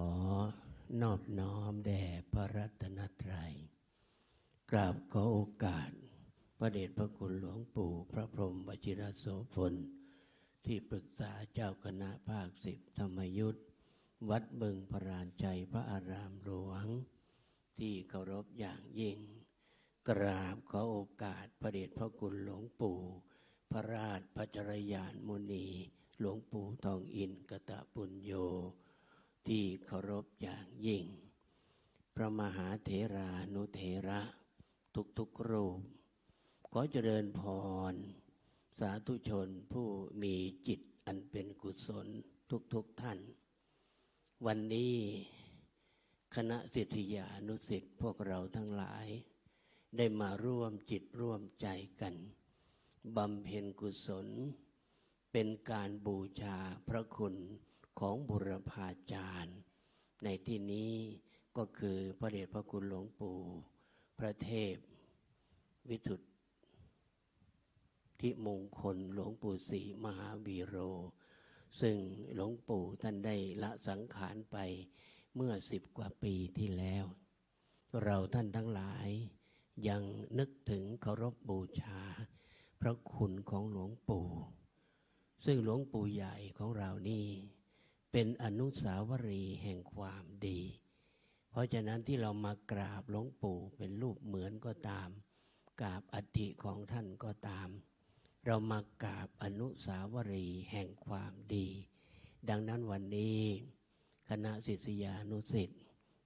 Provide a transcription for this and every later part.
อนอบน้อมแด่พระรัตนตรัย กราบขอโอกาส พระเดชพระคุณหลวงปู่พระพรหมวชิรโสพล ที่ปรึกษาเจ้าคณะภาคสิบธรรมยุทธวัดบึงพรานใจพระอารามหลวง ที่เคารพอย่างยิ่ง กราบขอโอกาสพระเดชพระคุณหลวงปู่ พระราชพัชรยานมุนี หลวงปู่ทองอินกตะปุญโย ที่เคารพอย่างยิ่ง พระมหาเถรานุเถระทุกๆรูป ขอเจริญพร สาธุชนผู้มีจิตอันเป็นกุศลทุกๆทท่าน วันนี้คณะสิทธิยานุสิทธิ์พวกเราทั้งหลาย ได้มาร่วมจิตร่วมใจกันบำเพ็ญกุศล เป็นการบูชาพระคุณ ของบุรพาจารย์ ในที่นี้ก็คือพระเดชพระคุณหลวงปู่ พระเทพ วิสุทธิมงคลหลวงปู่ศรีมหาวีโร ซึ่งหลวงปู่ท่านได้ละสังขารไปเมื่อสิบกว่าปีที่แล้ว เราท่านทั้งหลายยังนึกถึงเคารพบูชา พระคุณของหลวงปู่ ซึ่งหลวงปู่ใหญ่ของเรานี่ เป็นอนุสาวรีย์แห่งความดี เพราะฉะนั้นที่เรามากราบหลวงปู่เป็นรูปเหมือนก็ตาม กราบอธิของท่านก็ตาม เรามากราบอนุสาวรีย์แห่งความดี ดังนั้นวันนี้คณะศิษยานุศิษย์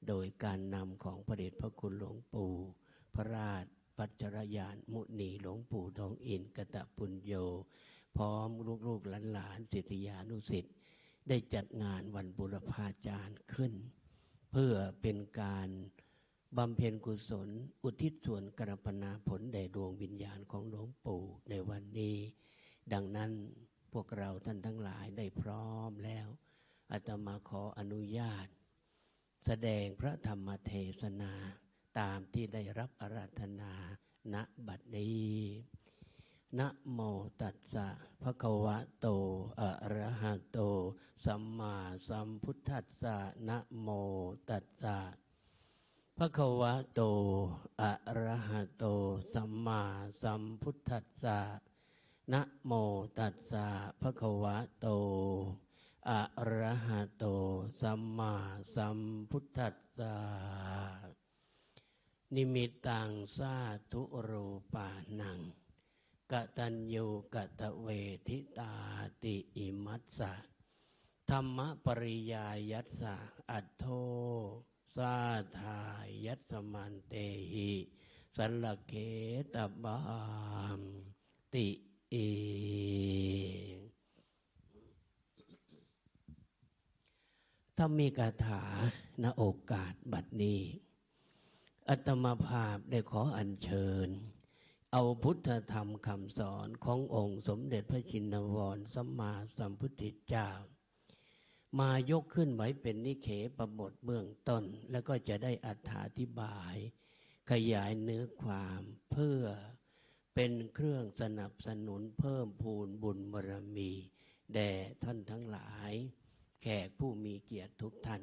โดยการนำของพระเดชพระคุณหลวงปู่ พระราชปัจจรยานมุนีหลวงปู่ทองอินกตะปุญโย พร้อมลูกๆหลานๆศิษยานุศิษย์ ได้จัดงานวันบุรพาจารย์ขึ้น เพื่อเป็นการบำเพ็ญกุศล อุทิศส่วนกรปนาผลแด่ดวงวิญญาณของหลวงปู่ในวันนี้ ดังนั้นพวกเราท่านทั้งหลายได้พร้อมแล้วอาตมาขออนุญาต แสดงพระธรรมเทศนาตามที่ได้รับอาราธนาณบัดนี้ นะโมตัสสะภะคะวะโต อะระหะโต สัมมาสัมพุทธัสสะนะโมตัสสะภะคะวะโต อะระหะโต สัมมาสัมพุทธัสสะ นะโมตัสสะภะคะวะโต อะระหะโต สัมมาสัมพุทธัสสะ นิมิตังสาธุรูปานัง กตัญญูกตเวทิตาติอิมัสสะธรรมปริยายัสสะอัตโทสาทายัสมันเตหิสัลลเกตบามติเอถ้ามีคาถาณโอกาสบัดนี้ อัตมาภาพได้ขออัญเชิญ เอาพุทธธรรมคำสอนขององค์สมเด็จพระชินวรสัมมาสัมพุทธเจ้ามายกขึ้นไว้เป็นนิเขปบทเบื้องต้น แล้วก็จะได้อธิบาย ขยายเนื้อความเพื่อเป็นเครื่องสนับสนุนเพิ่มพูนบุญบารมี แด่ท่านทั้งหลาย แขกผู้มีเกียรติทุกท่าน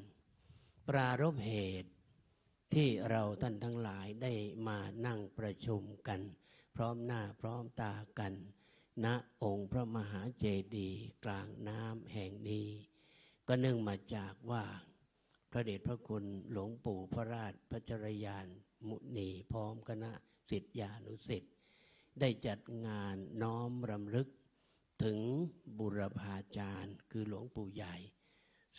ปรารบเหตุที่เราท่านทั้งหลายได้มานั่งประชุมกัน พร้อมหน้าพร้อมตากัน ณองค์พระมหาเจดีย์กลางน้ำแห่งนี้ ก็เนื่องมาจากว่า พระเดชพระคุณหลวงปู่พระราชพัชรยาน มุนีพร้อมคณะสิทธิานุสิทธิ์ได้จัดงานน้อมรำลึก ถึงบุรพาจารย์คือหลวงปู่ใหญ่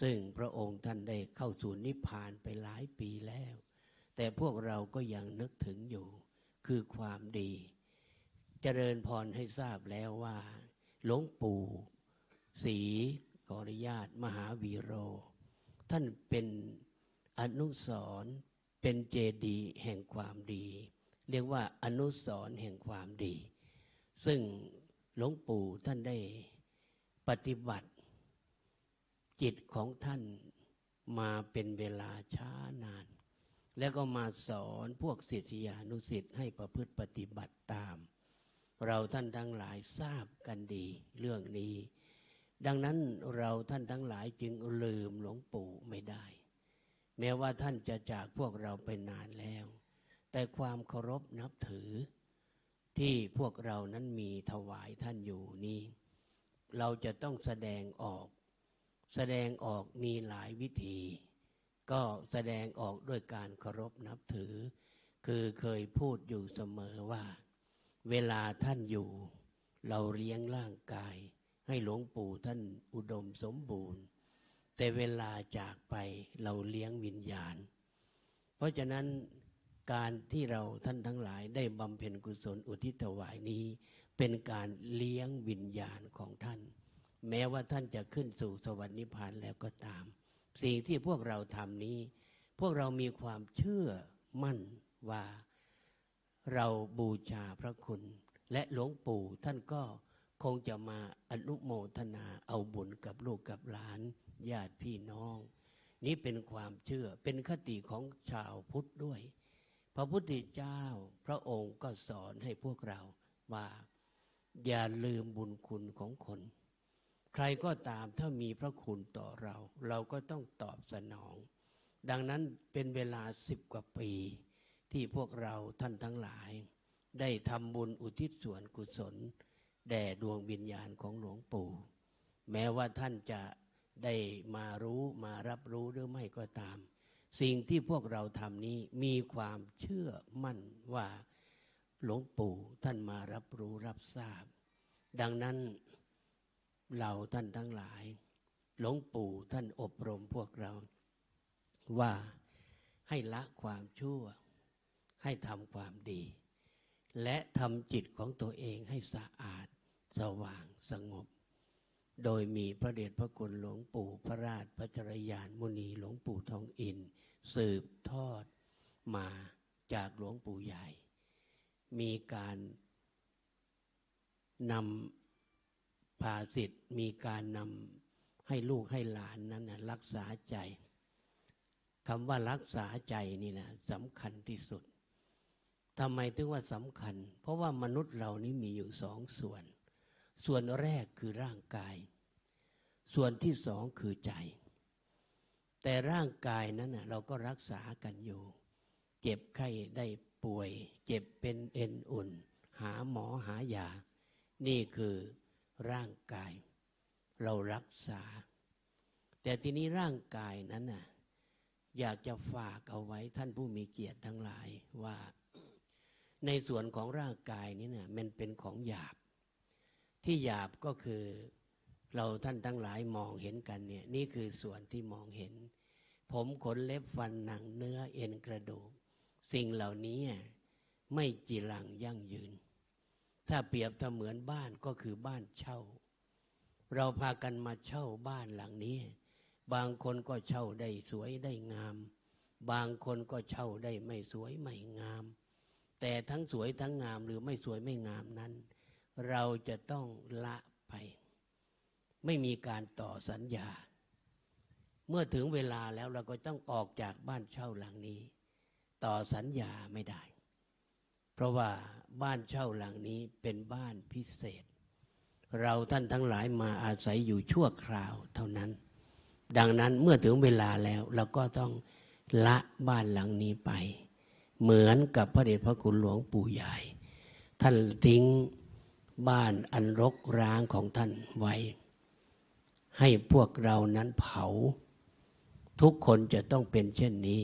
ซึ่งพระองค์ท่านได้เข้าสู่นิพพานไปหลายปีแล้ว แต่พวกเราก็ยังนึกถึงอยู่ คือความดี เจริญพรให้ทราบแล้วว่าหลวงปู่ศรีขออนุญาตมหาวีโร ท่านเป็นอนุสรเป็นเจดีย์แห่งความดี เรียกว่าอนุสรแห่งความดี ซึ่งหลวงปู่ท่านได้ปฏิบัติจิตของท่านมาเป็นเวลาช้านาน แล้วก็มาสอนพวกศิษยานุศิษย์ให้ประพฤติปฏิบัติตาม เราท่านทั้งหลายทราบกันดีเรื่องนี้ ดังนั้นเราท่านทั้งหลายจึงลืมหลวงปู่ไม่ได้ แม้ว่าท่านจะจากพวกเราไปนานแล้ว แต่ความเคารพนับถือ ที่พวกเรานั้นมีถวายท่านอยู่นี้ เราจะต้องแสดงออก แสดงออกมีหลายวิธี ก็แสดงออกด้วยการเคารพนับถือ คือเคยพูดอยู่เสมอว่า เวลาท่านอยู่ เราเลี้ยงร่างกาย ให้หลวงปู่ท่านอุดมสมบูรณ์ แต่เวลาจากไปเราเลี้ยงวิญญาณ เพราะฉะนั้นการที่เราท่านทั้งหลายได้บำเพ็ญกุศลอุทิศถวายนี้ เป็นการเลี้ยงวิญญาณของท่าน แม้ว่าท่านจะขึ้นสู่สวรรค์นิพพานแล้วก็ตาม สิ่งที่พวกเราทำนี้ พวกเรามีความเชื่อมั่นว่า เราบูชาพระคุณ และหลวงปู่ท่านก็คงจะมาอนุโมทนาเอาบุญกับลูกกับหลานญาติพี่น้อง นี่เป็นความเชื่อเป็นคติของชาวพุทธด้วย พระพุทธเจ้าพระองค์ก็สอนให้พวกเราว่าอย่าลืมบุญคุณของคน ใครก็ตามถ้ามีพระคุณต่อเรา เราก็ต้องตอบสนอง ดังนั้นเป็นเวลาสิบกว่าปี ที่พวกเราท่านทั้งหลาย ได้ทำบุญอุทิศส่วนกุศล แด่ดวงวิญญาณของหลวงปู่ แม้ว่าท่านจะได้มารู้มารับรู้หรือไม่ก็ตาม สิ่งที่พวกเราทำนี้มีความเชื่อมั่นว่าหลวงปู่ท่านมารับรู้รับทราบ ดังนั้นเราท่านทั้งหลาย หลวงปู่ท่านอบรมพวกเรา ว่าให้ละความชั่ว ให้ทำความดี และทำจิตของตัวเองให้สะอาด สว่างสงบ โดยมีพระเดชพระคุณหลวงปู่พระราชพัชรยานมุนีหลวงปู่ทองอิน สืบทอดมาจากหลวงปู่ใหญ่ มีการนำภาสิทธิ์มีการนำให้ลูกให้หลานนั้นนะรักษาใจคำว่ารักษาใจนี่นะสำคัญที่สุด ทำไมถึงว่าสำคัญ เพราะว่ามนุษย์เรานี้มีอยู่สองส่วน ส่วนแรกคือร่างกาย ส่วนที่สองคือใจ แต่ร่างกายนั้นนะเราก็รักษากันอยู่ เจ็บไข้ได้ป่วย เจ็บเป็นเอ็นอุ่น หาหมอหายา นี่คือร่างกาย เรารักษา แต่ทีนี้ร่างกายนั้นน่ะอยากจะฝากเอาไว้ท่านผู้มีเกียรติทั้งหลายว่า ในส่วนของร่างกายนี้เนี่ยมันเป็นของหยาบ ที่หยาบก็คือเราท่านทั้งหลายมองเห็นกันเนี่ยนี่คือส่วนที่มองเห็น ผมขนเล็บฟันหนังเนื้อเอ็นกระดูก สิ่งเหล่านี้ไม่จีรังยั่งยืน ถ้าเปรียบเสมือนบ้านก็คือบ้านเช่า เราพากันมาเช่าบ้านหลังนี้ บางคนก็เช่าได้สวยได้งาม บางคนก็เช่าได้ไม่สวยไม่งาม แต่ทั้งสวยทั้งงามหรือไม่สวยไม่งามนั้น เราจะต้องละไป ไม่มีการต่อสัญญา เมื่อถึงเวลาแล้วเราก็ต้องออกจากบ้านเช่าหลังนี้ ต่อสัญญาไม่ได้ เพราะว่าบ้านเช่าหลังนี้เป็นบ้านพิเศษ เราท่านทั้งหลายมาอาศัยอยู่ชั่วคราวเท่านั้น ดังนั้นเมื่อถึงเวลาแล้วเราก็ต้องละบ้านหลังนี้ไป เหมือนกับพระเดชพระคุณหลวงปู่ใหญ่ ท่านทิ้งบ้านอันรกร้างของท่านไว้ ให้พวกเรานั้นเผา ทุกคนจะต้องเป็นเช่นนี้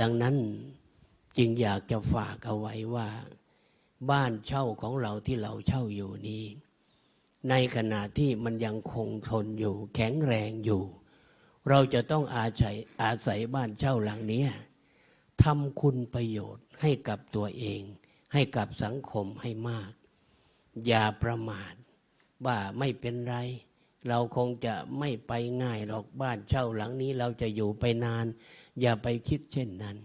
ดังนั้นจึงอยากจะฝากเอาไว้ว่า บ้านเช่าของเราที่เราเช่าอยู่นี้ ในขณะที่มันยังคงทนอยู่ แข็งแรงอยู่ เราจะต้องอาศัยอาศัยบ้านเช่าหลังนี้ ทำคุณประโยชน์ให้กับตัวเอง ให้กับสังคมให้มาก อย่าประมาทว่าไม่เป็นไร เราคงจะไม่ไปง่ายหรอกบ้านเช่าหลังนี้เราจะอยู่ไปนาน อย่าไปคิดเช่นนั้น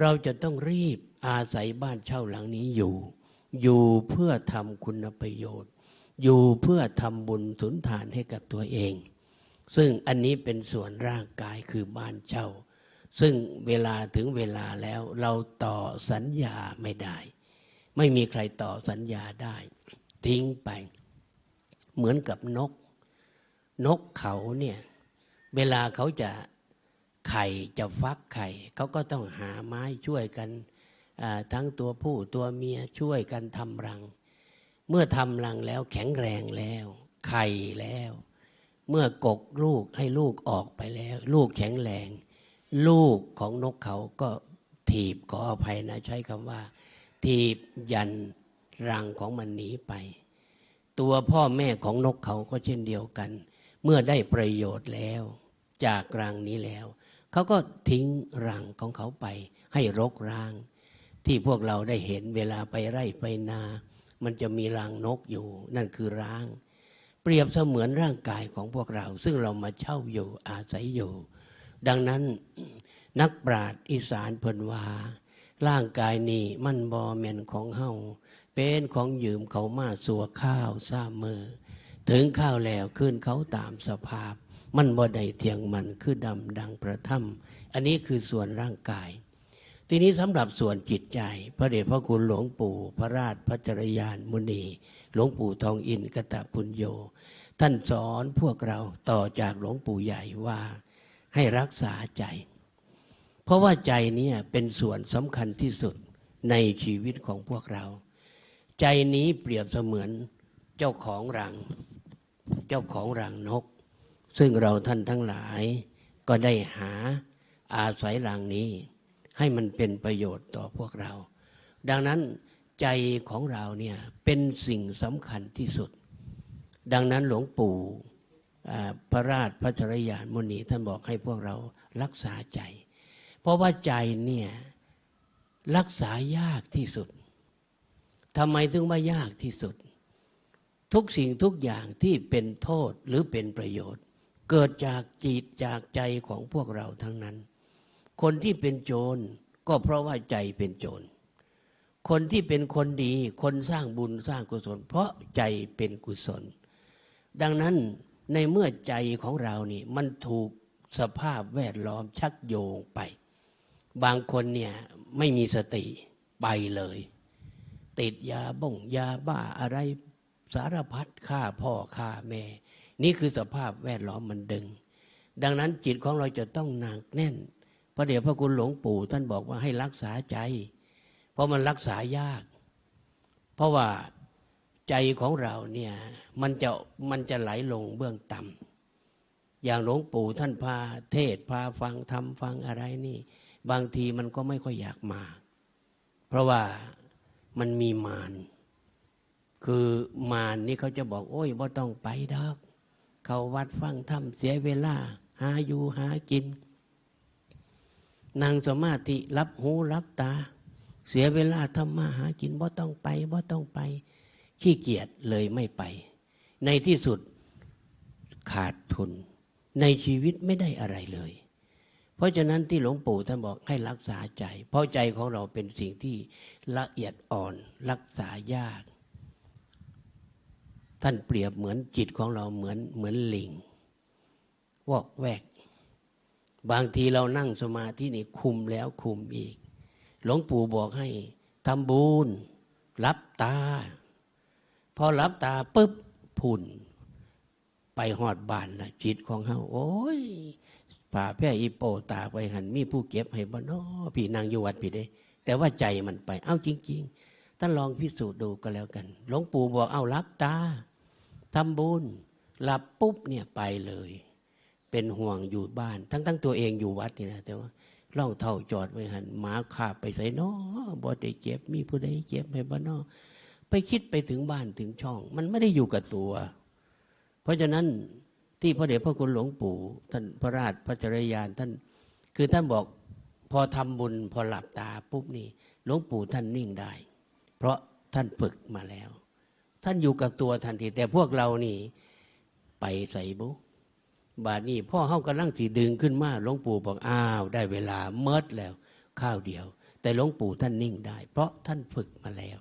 เราจะต้องรีบอาศัยบ้านเช่าหลังนี้อยู่ อยู่เพื่อทำคุณประโยชน์ อยู่เพื่อทำบุญสุนทานให้กับตัวเอง ซึ่งอันนี้เป็นส่วนร่างกายคือบ้านเช่า ซึ่งเวลาถึงเวลาแล้วเราต่อสัญญาไม่ได้ ไม่มีใครต่อสัญญาได้ ทิ้งไป เหมือนกับนก นกเขาเนี่ยเวลาเขาจะไข่จะฟักไข่เขาก็ต้องหาไม้ช่วยกันทั้งตัวผู้ตัวเมียช่วยกันทำรัง เมื่อทำรังแล้วแข็งแรงแล้ว ไข่แล้ว เมื่อกกลูกให้ลูกออกไปแล้ว ลูกแข็งแรง ลูกของนกเขาก็ถีบขออภัยนะใช้คำว่า ถีบยันรังของมันหนีไป ตัวพ่อแม่ของนกเขาก็เช่นเดียวกัน เมื่อได้ประโยชน์แล้ว จากรังนี้แล้ว เขาก็ทิ้งรังของเขาไป ให้รกร้าง ที่พวกเราได้เห็นเวลาไปไร่ไปนา มันจะมีรังนกอยู่ นั่นคือร้าง เปรียบเสมือนร่างกายของพวกเรา ซึ่งเรามาเช่าอยู่อาศัยอยู่ ดังนั้นนักปราชญ์อีสานเพิ่นว่า ร่างกายนี้มันบอแม่นของเฮาเป็นของยืมเขามาสัวข้าวซ้ามือ ถึงข้าวแล้วขึ้นเขาตามสภาพ มันบ่ได้เทียงมันคือดำดังประถ้ำอันนี้คือส่วนร่างกาย ทีนี้สำหรับส่วนจิตใจ พระเดชพระคุณหลวงปู่ พระราชพัชรยานมุนี หลวงปู่ทองอินกตะปุญโย ท่านสอนพวกเราต่อจากหลวงปู่ใหญ่ว่า ให้รักษาใจ เพราะว่าใจนี่ยเป็นส่วนสำคัญที่สุดในชีวิตของพวกเรา ใจนี้เปรียบเสมือนเจ้าของรัง เจ้าของรังนก ซึ่งเราท่านทั้งหลายก็ได้หาอาศัยรังนี้ ให้มันเป็นประโยชน์ต่อพวกเรา ดังนั้นใจของเราเนี่ยเป็นสิ่งสำคัญที่สุด ดังนั้นหลวงปู่ พระราชพัชรยานมุนีท่านบอกให้พวกเรารักษาใจ เพราะว่าใจเนี่ยรักษายากที่สุดทำไมถึงว่ายากที่สุด ทุกสิ่งทุกอย่างที่เป็นโทษหรือเป็นประโยชน์ เกิดจากจิตจากใจของพวกเราทั้งนั้น คนที่เป็นโจรก็เพราะว่าใจเป็นโจร คนที่เป็นคนดี คนสร้างบุญสร้างกุศล เพราะใจเป็นกุศล ดังนั้น ในเมื่อใจของเรานี่ มันถูกสภาพแวดล้อมชักโยงไป บางคนเนี่ยไม่มีสติไปเลย ติดยาบ่งยาบ้าอะไรสารพัดฆ่าพ่อฆ่าแม่ นี่คือสภาพแวดล้อมมันดึง ดังนั้นจิตของเราจะต้องหนักแน่นพระเดชพระคุณหลวงปู่ท่านบอกว่าให้รักษาใจ เพราะมันรักษายาก เพราะว่า ใจของเราเนี่ยมันจะมันจะไหลลงเบื้องต่ำอย่างหลวงปู่ท่านพาเทศพาฟังทำฟังอะไรนี่ บางทีมันก็ไม่ค่อยอยากมา เพราะว่ามันมีมารคือมารนี่เขาจะบอก โอ้ยว่ต้องไปดอก เขาวัดฟังทำเสียเวลา หาอยู่หากินนั่งสมาธิรับหูรับตา เสียเวลาทำมาหากินบ่ต้องไปบ่ต้องไป ขี้เกียจเลยไม่ไป ในที่สุดขาดทุน ในชีวิตไม่ได้อะไรเลย เพราะฉะนั้นที่หลวงปู่ท่านบอกให้รักษาใจ เพราะใจของเราเป็นสิ่งที่ละเอียดอ่อนรักษายาก ท่านเปรียบเหมือนจิตของเราเหมือนเหมือนลิง วอกแวก บางทีเรานั่งสมาธินี่คุมแล้วคุมอีก หลวงปู่บอกให้ทำบุญรับตา พอรับตาปุ๊บผุ่น ไปหอดบานนะจิตของเฮาโอ้ยผ่าแพร่อีโปตากไปหันมีผู้เก็บให้บ่นอพี่นางอยู่วัดพี่เด้ แต่ว่าใจมันไป เอ้าจริง ๆท่านลองพิสูจน์ดูก็แล้วกันหลวงปู่บอกเอารับตาทำบุญหลับปุ๊บเนี่ยไปเลย เป็นห่วงอยู่บ้าน ทั้งทั้งตัวเองอยู่วัดนี่นะแต่ว่าล่องเท่าจอดไว้หันหมาขาบไปใส่นอบ่ได้เจ็บมีผู้ใดเจ็บให้บ่นอ ไปคิดไปถึงบ้านถึงช่อง มันไม่ได้อยู่กับตัว เพราะฉะนั้นที่พระเดชพระคุณหลวงปู่ท่านพระราชพระจริยานท่าน คือท่านบอกพอทำบุญพอหลับตาปุ๊บนี่หลวงปู่ท่านนิ่งได้ เพราะท่านฝึกมาแล้ว ท่านอยู่กับตัวทันที แต่พวกเรานี่ไปใส่บุบาดนี้พ่อเฮากำลังสีดึงขึ้นมาหลวงปู่บอกอ้าว ได้เวลาเมิดแล้วข้าวเดียว แต่หลวงปู่ท่านนิ่งได้ เพราะท่านฝึกมาแล้ว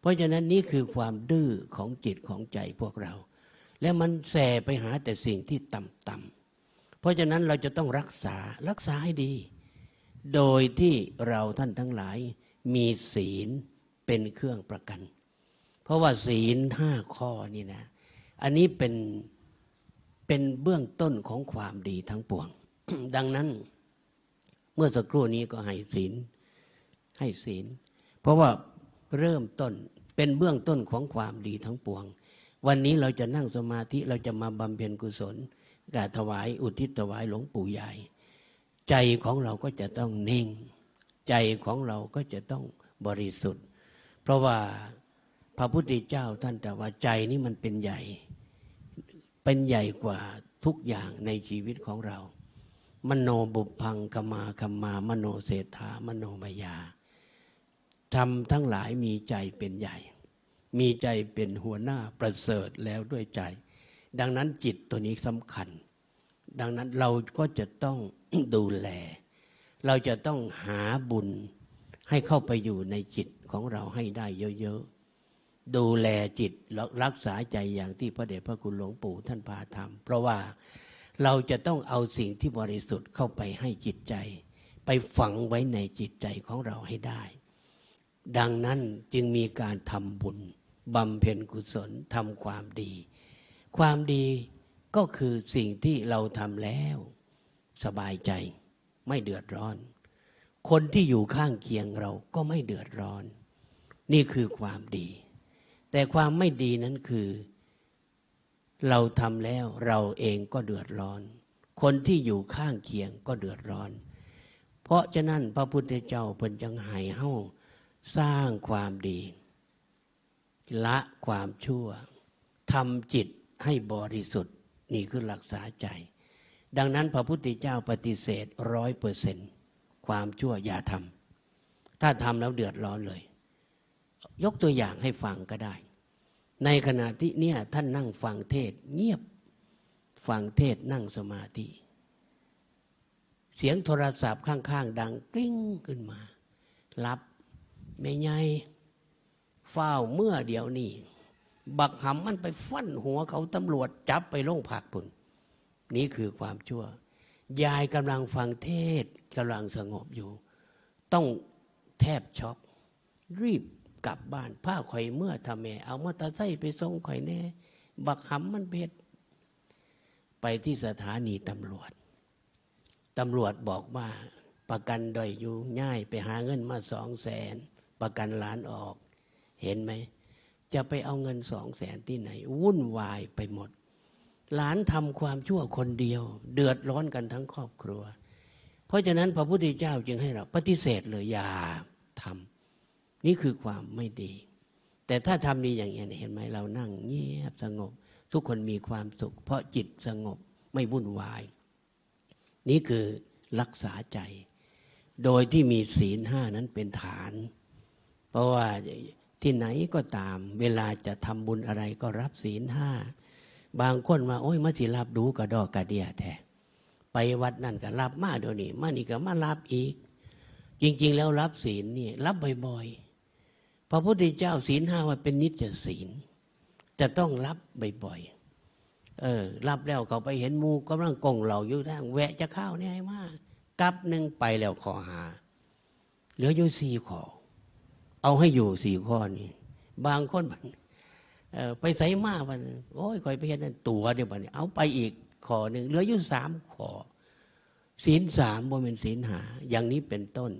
เพราะฉะนั้นนี่คือความดื้อของจิตของใจพวกเรา แล้วมันแสไปหาแต่สิ่งที่ต่ำๆเพราะฉะนั้นเราจะต้องรักษารักษาให้ดี โดยที่เราท่านทั้งหลายมีศีลเป็นเครื่องประกัน เพราะว่าศีลห้าข้อนี่นะ อันนี้เป็นเป็นเบื้องต้นของความดีทั้งปวง ดังนั้น เมื่อสักครู่นี้ก็ให้ศีลให้ศีล เพราะว่า เริ่มต้นเป็นเบื้องต้นของความดีทั้งปวง วันนี้เราจะนั่งสมาธิเราจะมาบำเพ็ญกุศลกาถวายอุทิศถวายหลวงปู่ใหญ่ ใจของเราก็จะต้องนิ่ง ใจของเราก็จะต้องบริสุทธิ์ เพราะว่าพระพุทธเจ้าท่านแต่ว่าใจนี่มันเป็นใหญ่ เป็นใหญ่กว่าทุกอย่างในชีวิตของเรา มโนบุพังกมาคมามโนเศรษฐามโนมายา ทำทั้งหลายมีใจเป็นใหญ่ มีใจเป็นหัวหน้าประเสริฐแล้วด้วยใจ ดังนั้นจิตตัวนี้สำคัญ ดังนั้นเราก็จะต้องดูแล เราจะต้องหาบุญให้เข้าไปอยู่ในจิตของเราให้ได้เยอะๆ ดูแลจิตรักษาใจอย่างที่พระเดชพระคุณหลวงปู่ท่านพาทำเพราะว่าเราจะต้องเอาสิ่งที่บริสุทธิ์เข้าไปให้จิตใจ ไปฝังไว้ในจิตใจของเราให้ได้ ดังนั้นจึงมีการทำบุญบำเพ็ญกุศลทำความดี ความดีก็คือสิ่งที่เราทำแล้ว สบายใจไม่เดือดร้อน คนที่อยู่ข้างเคียงเราก็ไม่เดือดร้อน นี่คือความดี แต่ความไม่ดีนั้นคือ เราทำแล้วเราเองก็เดือดร้อน คนที่อยู่ข้างเคียงก็เดือดร้อน เพราะฉะนั้นพระพุทธเจ้าเพิ่นจังให้เฮา สร้างความดี ละความชั่วทำจิตให้บริสุทธิ์นี่คือรักษาใจ ดังนั้นพระพุทธเจ้าปฏิเสธร้อยเปอร์เซนความชั่วอย่าทำถ้าทำแล้วเดือดร้อนเลย ยกตัวอย่างให้ฟังก็ได้ ในขณะที่เนี่ยท่านนั่งฟังเทศเงียบฟังเทศนั่งสมาธิ เสียงโทรศัพท์ข้าง ๆ ดังกริ้งขึ้นมา รับ ไม่ไงเฝ้าเมื่อเดียวนี้บักหำมันไปฟันหัวเขาตำรวจจับไปโรงพักปุ่น นี่คือความชั่ว ยายกำลังฟังเทศกำลังสงบอยู่ ต้องแทบช็อกรีบกลับบ้านผ้าข่อยเมื่อทำแม่เอามอเตอร์ไซค์ไปส่งข่อยแน่ บักหำมันเพ็ด ไปที่สถานีตำรวจตำรวจบอกว่า ประกันดอยอยู่ง่ายไปหาเงินมาสองแสน ประกันล้านออก เห็นไหม จะไปเอาเงินสองแสนที่ไหน วุ่นวายไปหมด หลานทำความชั่วคนเดียว เดือดร้อนกันทั้งครอบครัว เพราะฉะนั้นพระพุทธเจ้าจึงให้เราปฏิเสธเลยอย่าทำนี่คือความไม่ดี แต่ถ้าทำดีอย่างนี้เห็นไหมเรานั่งเงียบสงบ ทุกคนมีความสุข เพราะจิตสงบไม่วุ่นวาย นี่คือรักษาใจ โดยที่มีศีลห้านั้นเป็นฐาน เพราะว่าที่ไหนก็ตาม เวลาจะทำบุญอะไรก็รับศีลห้า บางคนมาโอ้ยมาสิรับดูกระดอกกระเดียแท้ไปวัดนั่นก็รับมาเดี๋ยวนี้มานี่ก็มารับอีก จริง ๆ แล้วรับศีลนี่รับบ่อยๆพระพุทธเจ้าศีลห้าว่าเป็นนิจศีลจะต้องรับบ่อยๆเออ รับแล้วเขาไปเห็นมูกำลังกงเหล่าอยู่ทางแวะจะเข้าเนี่ยให้มากกับหนึ่งไปแล้วขอหา เหลืออยู่สี่ขอ เอาให้อยู่สี่ข้อนี่บางคนมันไปใส่มาวันโอ้ยคอยไปเห็นนั่นตัวเดียวบันเอาไปอีกขอหนึ่งเหลืออยู่สามขอศีลสามบ่เป็นศีลหา อย่างนี้เป็นต้น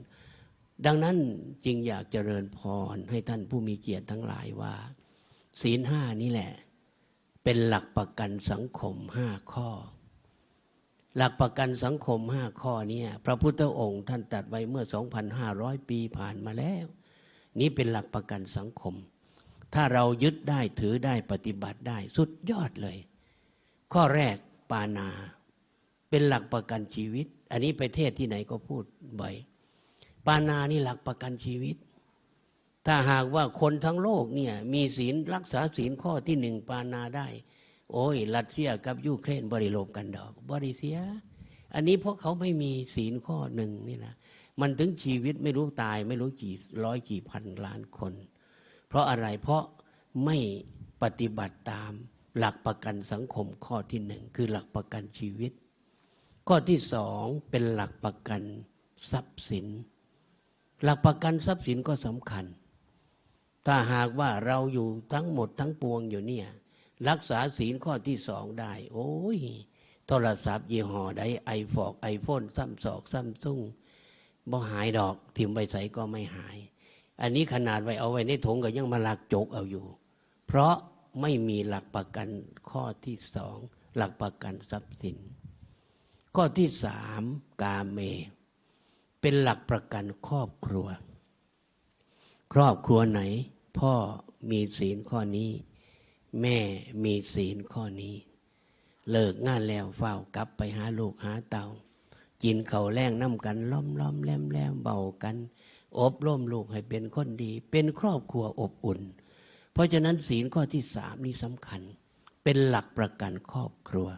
ดังนั้นจึงอยากเจริญพรให้ท่านผู้มีเกียรติทั้งหลายว่า ศีลห้านี่แหละ เป็นหลักประกันสังคมห้าข้อ หลักประกันสังคมห้าข้อนี้พระพุทธองค์ท่านตัดไว้เมื่อ 2,500 ปีผ่านมาแล้ว นี้เป็นหลักประกันสังคม ถ้าเรายึดได้ถือได้ปฏิบัติได้สุดยอดเลย ข้อแรกปานา เป็นหลักประกันชีวิต อันนี้ไปเทศที่ไหนก็พูดบ่อย ปานานี่หลักประกันชีวิต ถ้าหากว่าคนทั้งโลกเนี่ยมีศีลรักษาศีลข้อที่หนึ่งปานาได้ โอ้ยรัสเซียกับยูเครนบริโลมกันดอกบริเซียอันนี้เพราะเขาไม่มีศีลข้อหนึ่งนี่นะ มันถึงชีวิตไม่รู้ตาย ไม่รู้กี่ร้อยกี่พันล้านคน เพราะอะไรเพราะไม่ปฏิบัติตามหลักประกันสังคมข้อที่หนึ่งคือหลักประกันชีวิต ข้อที่สองเป็นหลักประกันทรัพย์สิน หลักประกันทรัพย์สินก็สำคัญ ถ้าหากว่าเราอยู่ทั้งหมดทั้งปวงอยู่เนี่ยรักษาศีลข้อที่สองได้ โอ้ย โทรศัพท์ยี่ห้อใดไอฟอกไอโฟนซัมซอกซัมซุง บ่หายดอก ถิ่มใบใสก็ไม่หาย อันนี้ขนาดไว้เอาไว้ในถุงก็ยังมาลักจกเอาอยู่ เพราะไม่มีหลักประกันข้อที่สองหลักประกันทรัพย์สิน ข้อที่สามกาเม เป็นหลักประกันครอบครัว ครอบครัวไหน พ่อมีศีลข้อนี้ แม่มีศีลข้อนี้ เลิกงานแล้วเฝ้ากลับไปหาลูกหาเต่า กินเขาแรงน้ำกัน ล้อมล้อมแลมแลมเบากัน อบร่มลูกให้เป็นคนดี เป็นครอบครัวอบอุ่น เพราะฉะนั้นศีลข้อที่สามนี่สำคัญ เป็นหลักประกันครอบครัว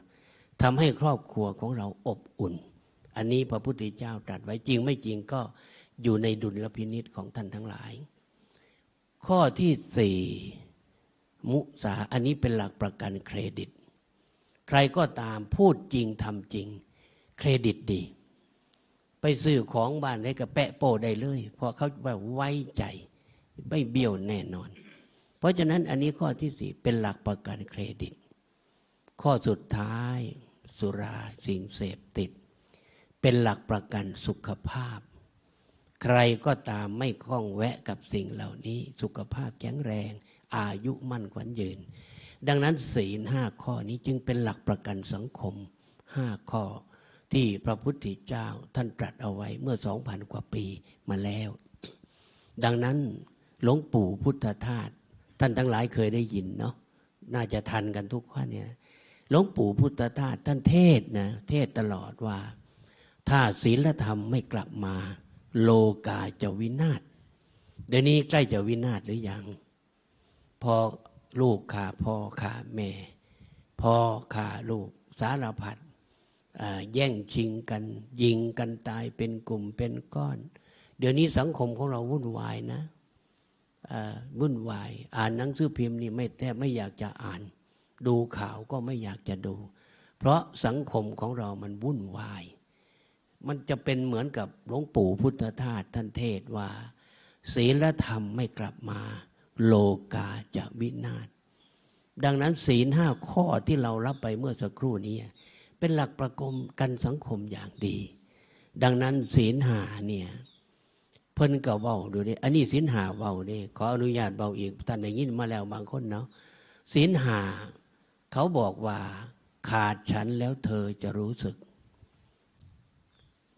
ทำให้ครอบครัวของเราอบอุ่น อันนี้พระพุทธเจ้าตรัสไว้จริงไม่จริงก็อยู่ในดุลพินิษของท่านทั้งหลาย ข้อที่สี่มุสาอันนี้เป็นหลักประกันเครดิต ใครก็ตามพูดจริงทำจริง เครดิตดี ไปซื้อของบ้านได้กับแปะโป้ได้เลยเพราะเขาว่าไว้ใจไม่เบี้ยวแน่นอน เพราะฉะนั้นอันนี้ข้อที่สี่เป็นหลักประกันเครดิต ข้อสุดท้าย สุราสิ่งเสพติด เป็นหลักประกันสุขภาพ ใครก็ตามไม่คล้องแวะกับสิ่งเหล่านี้ สุขภาพแข็งแรง อายุมั่นขวัญยืน ดังนั้นศีลห้าข้อนี้จึงเป็นหลักประกันสังคมห้าข้อ ที่พระพุทธเจ้าท่านตรัสเอาไว้เมื่อสองพันกว่าปีมาแล้ว ดังนั้นหลวงปู่พุทธทาสท่านทั้งหลายเคยได้ยินเนาะน่าจะทันกันทุกคนเนี่ยหลวงปู่พุทธทาสท่านเทศนะเทศตลอดว่า ถ้าศีลธรรมไม่กลับมา โลกาจะวินาศเดี๋ยวนี้ใกล้จะวินาศหรือยัง พอลูกขาพ่อขาแม่พ่อขาลูกสารพัด แย่งชิงกัน ยิงกันตายเป็นกลุ่มเป็นก้อน เดี๋ยวนี้สังคมของเราวุ่นวายนะวุ่นวาย อ่านหนังสือพิมพ์นี่ไม่แทบไม่อยากจะอ่าน ดูข่าวก็ไม่อยากจะดู เพราะสังคมของเรามันวุ่นวาย มันจะเป็นเหมือนกับหลวงปู่พุทธทาสท่านเทศว่า ศีลธรรมไม่กลับมา โลกาจะวินาศดังนั้นศีลห้าข้อที่เรารับไปเมื่อสักครู่นี้ เป็นหลักประกมกันสังคมอย่างดี ดังนั้นศีลหาเนี่ย เพิ่นก็เบาดูดิอันนี้ศีลหาเบาเนี่ยขออนุญาตเบาอีกท่านได้ยินมาแล้วบางคนเนาะศีลหา เขาบอกว่า ขาดฉันแล้วเธอจะรู้สึก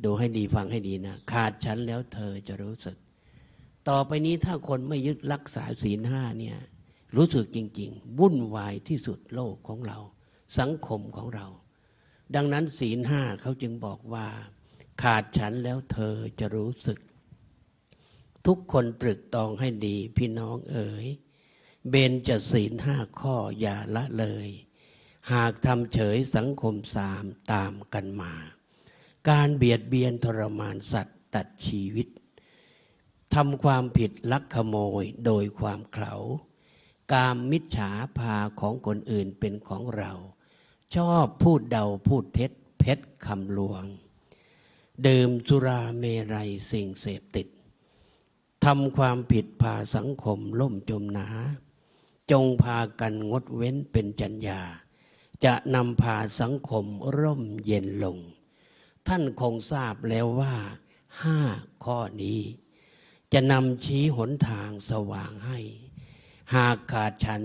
ดูให้ดีฟังให้ดีนะ ขาดฉันแล้วเธอจะรู้สึก ต่อไปนี้ถ้าคนไม่ยึดรักษาศีลห้าเนี่ยรู้สึกจริง ๆ วุ่นวายที่สุดโลกของเรา สังคมของเรา ดังนั้นศีลห้าเขาจึงบอกว่า ขาดฉันแล้วเธอจะรู้สึก ทุกคนตรึกตองให้ดีพี่น้องเอ๋ยเบนจะศีลห้าข้ออย่าละเลย หากทำเฉยสังคมสามตามกันมา การเบียดเบียนทรมานสัตว์ตัดชีวิตทำความผิดลักขโมยโดยความเขลากามมิจฉาพาของคนอื่นเป็นของเรา ชอบพูดเดาพูดเท็จเพชรคำลวง ดื่มสุราเมรัยสิ่งเสพติดทำความผิดพาสังคมล่มจมหนา จงพากันงดเว้นเป็นจัญญา จะนำพาสังคมร่มเย็นลง ท่านคงทราบแล้วว่าห้าข้อนี้ จะนำชี้หนทางสว่างให้ หากขาดฉัน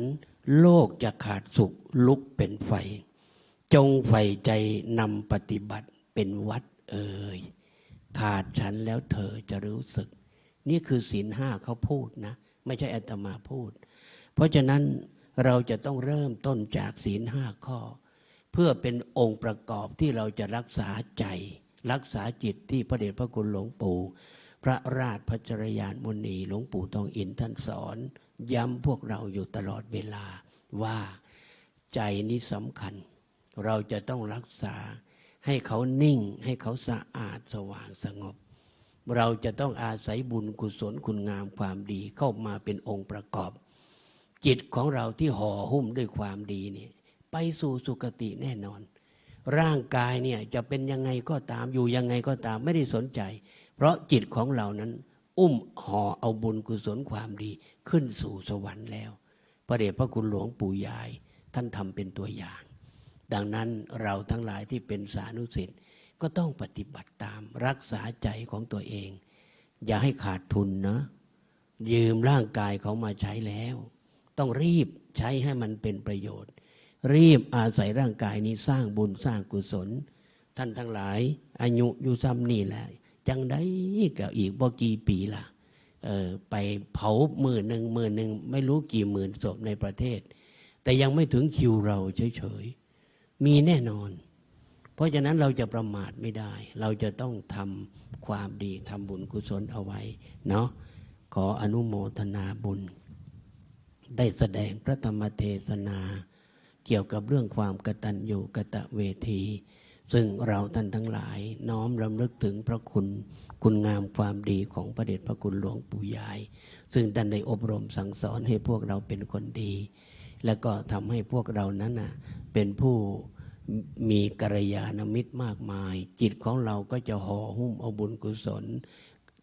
โลกจะขาดสุขลุกเป็นไฟ จงใฝ่ใจนำปฏิบัติเป็นวัดเอ่ยขาดฉันแล้วเธอจะรู้สึก นี่คือศีลห้าเขาพูดนะ ไม่ใช่อาตมาพูด เพราะฉะนั้นเราจะต้องเริ่มต้นจากศีลห้าข้อ เพื่อเป็นองค์ประกอบที่เราจะรักษาใจ รักษาจิตที่พระเดชพระคุณหลวงปู่ พระราชพัชรยานมุนีหลวงปู่ทองอินท่านสอน ย้ำพวกเราอยู่ตลอดเวลาว่าใจนี้สำคัญ เราจะต้องรักษา ให้เขานิ่ง ให้เขาสะอาดสว่างสงบ เราจะต้องอาศัยบุญกุศลคุณงามความดีเข้ามาเป็นองค์ประกอบ จิตของเราที่ห่อหุ้มด้วยความดีเนี่ยไปสู่สุคติแน่นอน ร่างกายเนี่ยจะเป็นยังไงก็ตามอยู่ยังไงก็ตามไม่ได้สนใจ เพราะจิตของเรานั้น อุ้มห่อเอาบุญกุศลความดีขึ้นสู่สวรรค์แล้ว พระเดชพระคุณหลวงปู่ยาย ท่านทำเป็นตัวอย่าง ดังนั้นเราทั้งหลายที่เป็นสานุสิทธิ์ก็ต้องปฏิบัติตามรักษาใจของตัวเอง อย่าให้ขาดทุนนะ ยืมร่างกายเขามาใช้แล้ว ต้องรีบใช้ให้มันเป็นประโยชน์ รีบอาศัยร่างกายนี้สร้างบุญสร้างกุศล ท่านทั้งหลาย อายุอยู่ซ้ำนี่แหละจังได้ก็อีกบ่กี่ปีล่ะเออไปเผาหมื่นหนึ่งหมื่นหนึ่งไม่รู้กี่หมื่นศพในประเทศ แต่ยังไม่ถึงคิวเราเฉย มีแน่นอน เพราะฉะนั้นเราจะประมาทไม่ได้ เราจะต้องทำความดีทำบุญกุศลเอาไว้เนาะขออนุโมทนาบุญ ได้แสดงพระธรรมเทศนา เกี่ยวกับเรื่องความกตัญญูกตเวที ซึ่งเราท่านทั้งหลายน้อมรำลึกถึงพระคุณ คุณงามความดีของพระเดชพระคุณหลวงปู่ยาย ซึ่งท่านได้อบรมสั่งสอนให้พวกเราเป็นคนดี แล้วก็ทำให้พวกเรานั้นน่ะเป็นผู้มีกัลยาณมิตรมากมาย จิตของเราก็จะห่อหุ้มเอาบุญกุศล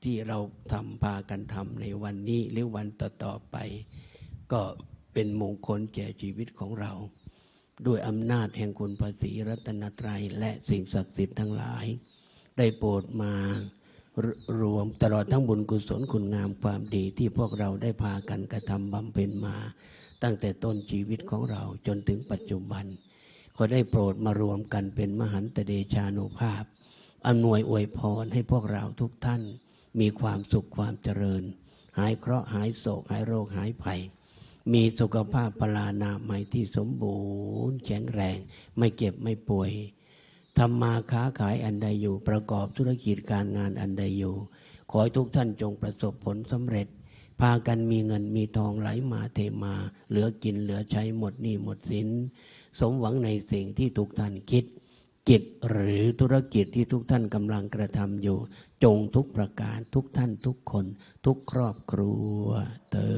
ที่เราทำพากันทำในวันนี้หรือวันต่อๆไป ก็เป็นมงคลแก่ชีวิตของเรา ด้วยอำนาจแห่งคุณภาษีรัตนตรัยและสิ่งศักดิ์สิทธิ์ทั้งหลาย ได้โปรดมารรวมตลอดทั้งบุญกุศลคุณงามความดีที่พวกเราได้พากันกระทำบำเพ็ญมา ตั้งแต่ต้นชีวิตของเราจนถึงปัจจุบัน ก็ได้โปรดมารวมกันเป็นมหันตเดชานุภาพอำนวยอวยพรให้พวกเราทุกท่าน มีความสุขความเจริญ หายเคราะห์หายโศกหายโรคหายภัย มีสุขภาพพลานามัยที่สมบูรณ์แข็งแรง ไม่เจ็บไม่ป่วยทำมาค้าขายอันใดอยู่ประกอบธุรกิจการงานอันใดอยู่ ขอให้ทุกท่านจงประสบผลสำเร็จ พากันมีเงินมีทองไหลมาเทมา เหลือกินเหลือใช้หมดหนี้หมดสิน สมหวังในสิ่งที่ทุกท่านคิด กิจหรือธุรกิจที่ทุกท่านกำลังกระทำอยู่ จงทุกประการทุกท่านทุกคน ทุกครอบครัวเติ